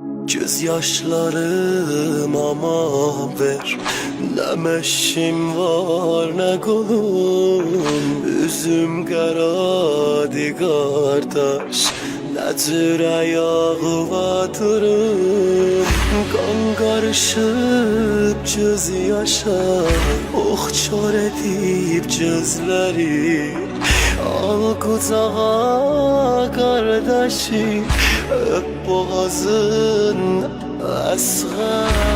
Göz yaşlarıma mah ver. Ne meşim var ne qolum Üzüm qaradı qardaş Nəcürə yağladırım Qan qarışıb göz yaşa. Oh, Ox çor edib gözləri. Al qucağa qardaşım. Öp boğazın asgar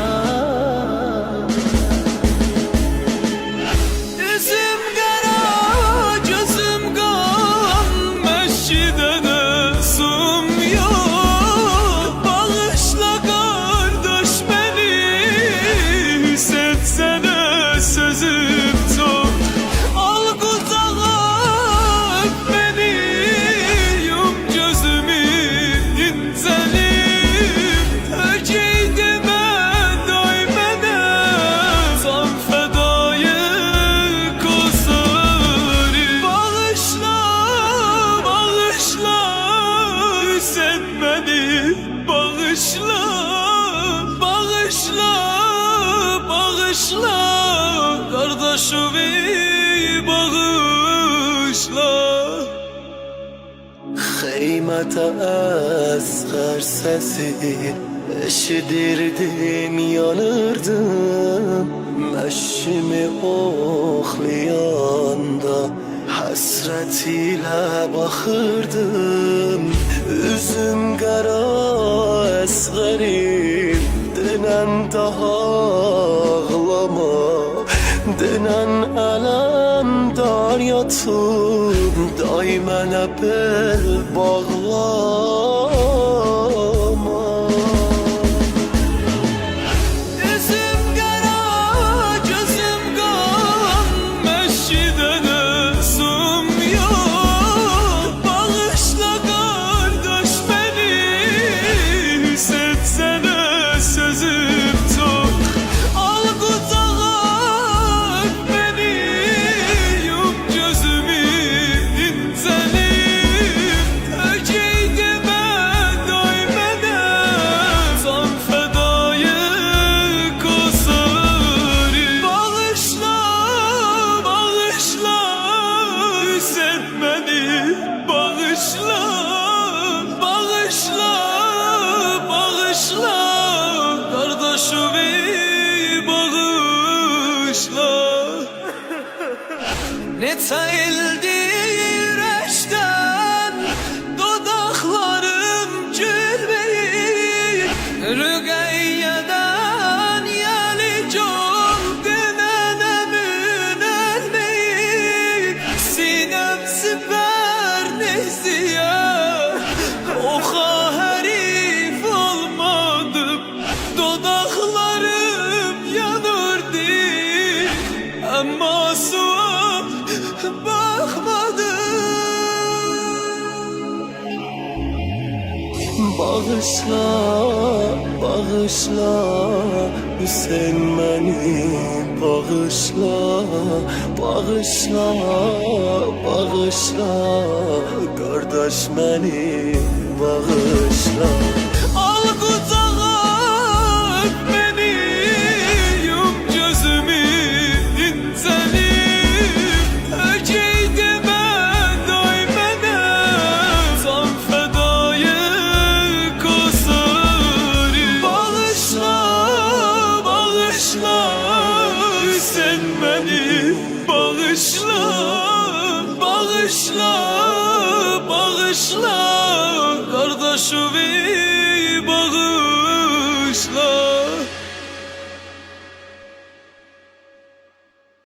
Bağışla, bağışla Bağışla. Kardeşimi bağışla. Kıymete ezher sesi Eşidirdim yanırdım. Meşimi oklayanda Hasret ile bakırdım دنن تا غلامو دنن آلم داری تو دایما نبل باغلام Ne ildir Bağışla, bağışla. Hüseyin beni bağışla Bağışla, bağışla. Kardeş beni bağışla beni bağışla Bağışla, bağışla. Kardeşimi